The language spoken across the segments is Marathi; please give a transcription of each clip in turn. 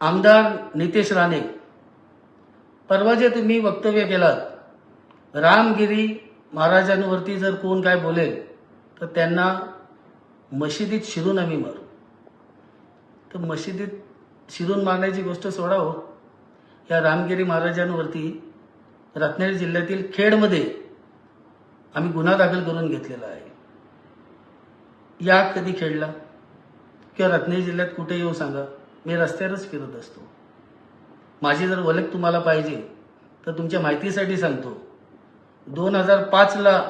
आमदार नितेश राणे परवा जे तुम्ही वक्तव्य केलात रामगिरी महाराजांवरती जर कोण काय बोलेल तर त्यांना मशिदीत शिरून आम्ही मारू. तर मशिदीत शिरून मारण्याची गोष्ट सोडावं. हो या रामगिरी महाराजांवरती रत्नागिरी जिल्ह्यातील खेडमध्ये आम्ही गुन्हा दाखल करून घेतलेला आहे. या कधी खेळला किंवा रत्नागिरी जिल्ह्यात कुठे येऊ सांगा? मी रस्त्यावरच फिरत असतो. माझी जर ओळख तुम्हाला पाहिजे तर तुमच्या माहितीसाठी सांगतो. दोन हजार पाचला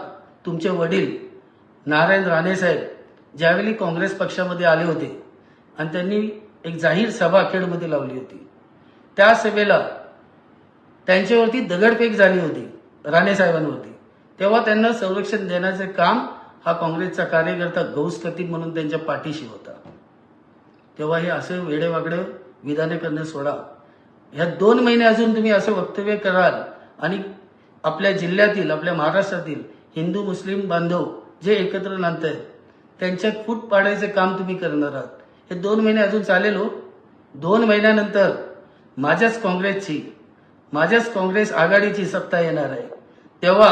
तुमचे वडील नारायण राणेसाहेब ज्यावेळी काँग्रेस पक्षामध्ये आले होते आणि त्यांनी एक जाहीर सभा खेडमध्ये लावली होती. त्या सभेला त्यांच्यावरती दगडफेक झाली होती राणेसाहेबांवरती तेव्हा त्यांना संरक्षण देण्याचे काम हा काँग्रेसचा कार्यकर्ता गौस खतीब म्हणून त्यांच्या पाठीशी होता. तेव्हा हे असं वेडेवागडं विधाने करणे सोडा. ह्या दोन महिने अजून तुम्ही असं वक्तव्य कराल आणि आपल्या जिल्ह्यातील आपल्या महाराष्ट्रातील हिंदू मुस्लिम बांधव जे एकत्र नांदत आहेत त्यांच्यात फूट पाडायचं काम तुम्ही करणार आहात. हे दोन महिने अजून चालेल हो. दोन महिन्यानंतर माझ्याच काँग्रेसची माझ्याच काँग्रेस आघाडीची सत्ता येणार आहे. तेव्हा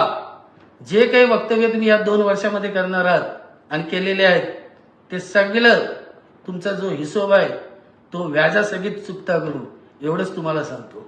जे काही वक्तव्य तुम्ही या दोन वर्षामध्ये करणार आहात आणि केलेले आहेत ते सगळं तुमचा जो हिशोब आहे तो व्याजासहित चुकता करू एवढंच तुम्हाला सांगतो.